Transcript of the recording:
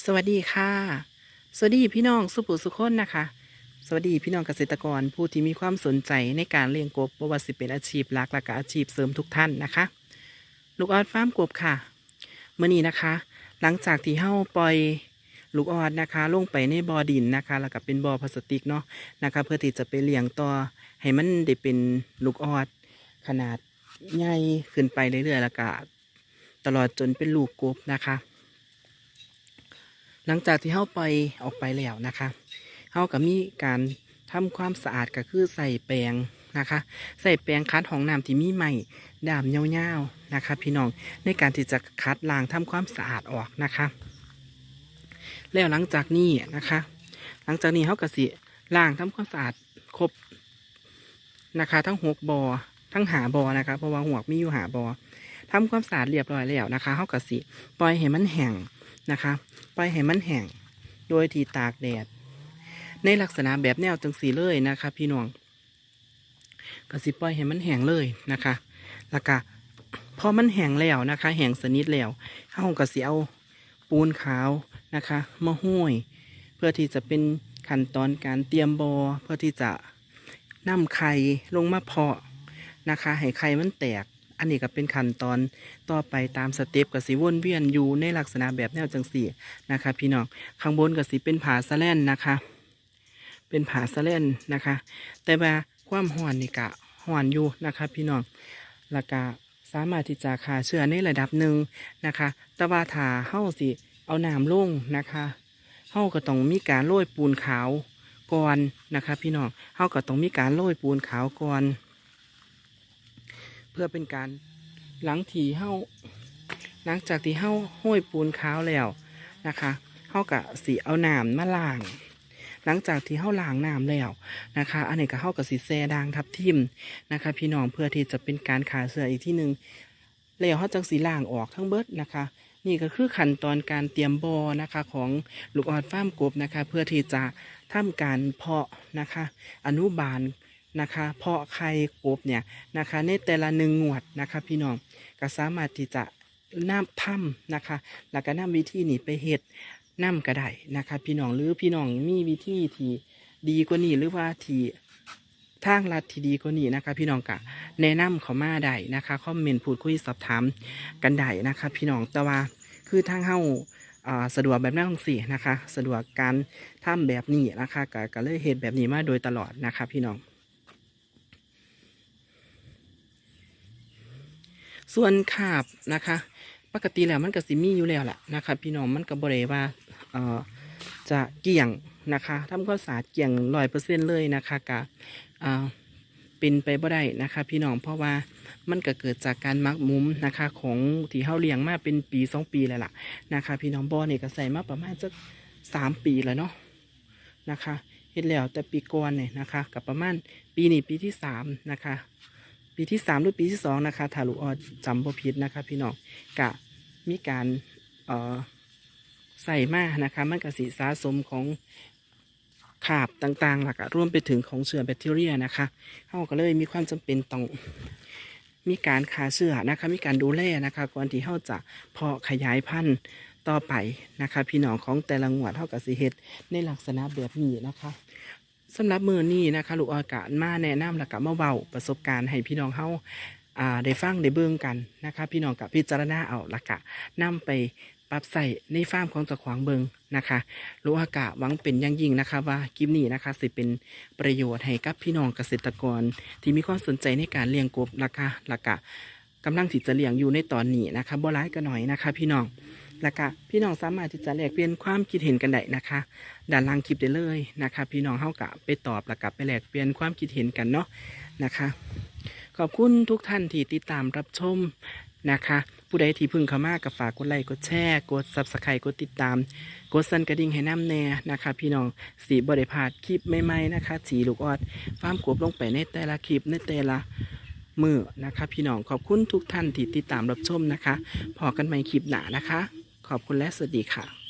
สวัสดีค่ะ สวัสดีพี่น้องสุปุสุคนนะคะ สวัสดีพี่น้องเกษตรกรผู้ที่มีความสนใจในการเลี้ยงกบบ่ว่าสิเป็นอาชีพหลักและก็อาชีพเสริมทุกท่านนะคะ ลูกออดฟาร์มกบค่ะเมื่อนี้นะคะ หลังจากที่เฮาปล่อยลูกออดนะคะ ลงไปในบ่อดินนะคะ แล้วก็เป็นบ่อพลาสติกเนาะนะคะ เพื่อที่จะไปเลี้ยงต่อให้มันได้เป็นลูกออดขนาดใหญ่ขึ้นไปเรื่อยๆแล้วก็ตลอดจนเป็นลูกกบนะคะ หลังจากที่เฮาปล่อยออกไปแล้วนะคะเฮาก็มีการทำความสะอาดก็คือใส่แปรงนะคะ ใส่แปรงคัดห้องน้ำที่มีไหม่ดามยาวๆนะคะ พี่น้องในการที่จะคัดล้างทำความสะอาดออกนะคะ แล้วหลังจากนี้นะคะ หลังจากนี้เฮาก็สิล้างทำความสะอาดครบนะคะ ทั้งหกบอทั้งหาบอนะคะเพราะว่าหัวมีอยู่หาบอทำความสะอาดเรียบร้อยแล้วนะคะเฮาก็สิปล่อยให้มันแห้ง นะคะปล่อยให้มันแห้งโดยที่ตากแดด ในลักษณะแบบแนวจังสีเลยนะคะ พี่น้องก็สิปล่อยให้มันแห้งเลยนะคะแล้วก็พอมันแห้งแล้วนะคะแห้งสนิทแล้วเฮาก็สิเอาปูนขาวนะคะมาห้อยเพื่อที่จะเป็นขั้นตอนการเตรียมบอเพื่อที่จะนำไข่ลงมาเพาะนะคะให้ไข่มันแตก อันนี้ก็เป็นขั้นตอนต่อไปตามสเต็ปกับสีวนเวียนอยู่ในลักษณะแบบแนวจังสี่นะคะ พี่น้องข้างบนกับสีเป็นผาสะแลนนะคะ เป็นผาสะแลนนะคะ แต่ว่าความห่อนนี่กะห่อนอยู่นะคะพี่น้องแล้วก็สามารถที่จะฆ่าเชื้อในระดับหนึ่งนะคะ แต่ว่าถ้าเฮาสิเอาน้ำลงนะคะเฮาก็ต้องมีการโรยปูนขาวก่อนนะคะ พี่น้องเฮาก็ต้องมีการโรยปูนขาวก่อน เพื่อเป็นการหลังที่เฮาหลังจากที่เฮาห้อยปูนขาวแล้วนะคะเฮากะสีเอาน้ำมาล้าง หลังจากที่เฮาล้างน้ำแล้วนะคะ อันนี้ก็เฮากับสีแซดางทับทิมนะคะ พี่น้องเพื่อที่จะเป็นการขาเสืออีกที่หนึ่งแล้วเฮาจังสีล้างออกทั้งเบิดนะคะนี่ก็คือขั้นตอนการเตรียมบอนะคะของลูกออดฟาร์มกบนะคะ เพื่อที่จะทำการเพาะนะคะ อนุบาล นะคะ เพาะไข่กบเนี่ยนะคะ ในแต่ละหนึ่งงวดนะคะ พี่น้องก็สามารถที่จะน้ำถ้ำนะคะ แล้วก็นำวิธีนี้ไปเฮ็ดน้ำก็ได้นะคะ พี่น้องหรือพี่น้องมีวิธีที่ดีกว่านี้หรือว่าที่ทางลัดที่ดีกว่านี้นะคะ พี่น้องกะแนะนำเขามาได้นะคะคอมเมนต์พูดคุยสอบถามกันได้นะคะ พี่น้องแต่ว่าคือทางเฮาอ่าสะดวกแบบนั้นสินะคะ สะดวกการทำแบบนี้นะคะก็ก็เลยเฮ็ดแบบนี้มาโดยตลอดนะคะ พี่น้อง ส่วนขาบนะคะ ปกติแล้วมันก็สิมีอยู่แล้วแหละนะคะ พี่น้องมันก็บริว่าเอ่อจะเกี่ยงนะคะทำความสะอาดเกี่ยงร้อยเปอร์เซ็นต์เลยนะคะกะอ่าเป็นไปบ่ได้นะคะ พี่น้องเพราะว่ามันก็เกิดจากการมักมุมนะคะ ของที่เฮาเลี้ยงมาเป็นปีสองปีแล้วล่ะนะคะ พี่น้องบ่อนี่ก็ใส่มาประมาณสักสามปีแล้วเนาะนะคะเฮ็ดแล้วแต่ปีก่อนเนี่ยนะคะกับประมาณปีนี้ปีที่สามนะคะ ปีที่สามหรือปีที่สองนะคะถาลูกออจำบ่ผิดนะคะ พี่น้องกะมีการเอ่อใส่มานะคะมันกสีสะสมของขาบต่างๆหลักร่วมไปถึงของเชื้อแบคทีเรียนะคะเขาก็เลยมีความจำเป็นต้องมีการฆ่าเชื้อนะคะ มีการดูแลนะคะก่อนที่เขาจะเพาะขยายพันธุ์ต่อไปนะคะ พี่น้องของแต่ละงวดเท่ากับสีเฮ็ดในลักษณะแบบนี้นะคะ สำหรับมือนี้นะคะลูกออยกะมาแนะนำและกะมาเบาประสบการณ์ให้พี่น้องเฮาอ่าได้ฟังได้เบิ่งกันนะคะ พี่น้องกับพิจารณาเอาละกะนำไปปรับใส่ในฟาร์มของเจ้าของเบิงนะคะลูกอากะหวังเป็นอย่างยิ่งนะคะ ว่าคลิปนี้นะคะสิเป็นประโยชน์ให้กับพี่น้องเกษตรกร ที่มีความสนใจในการเลี้ยงกบราคาละกะกำลังที่จะเลี้ยงอยู่ในตอนนี้นะคะบ่ร้ายก็หน่อยนะคะ พี่น้อง และกะพี่น้องสามารถที่จะแลกเปลี่ยนความคิดเห็นกันได้นะคะด้านล่างคลิปได้เลยนะคะ พี่น้องเฮากะไปตอบแล้วกลับไปแลกเปลี่ยนความคิดเห็นกันเนาะนะคะ ขอบคุณทุกท่านที่ติดตามรับชมนะคะ ผู้ใดที่พึ่งเข้ามากับฝากกดไลค์กดแชร์กดซับสไครต์กดติดตาม กดสั่นกระดิ่งให้น้ำแน่นะคะ พี่น้องสีบริพาดคลิปใหม่ๆนะคะสีลูกออดฟาร์มกบลงไปในแต่ละคลิปในแต่ละมือนะคะ พี่น้องขอบคุณทุกท่านที่ติดตามรับชมนะคะ พอกันใหม่คลิปหน้านะคะ ขอบคุณและสวัสดีค่ะ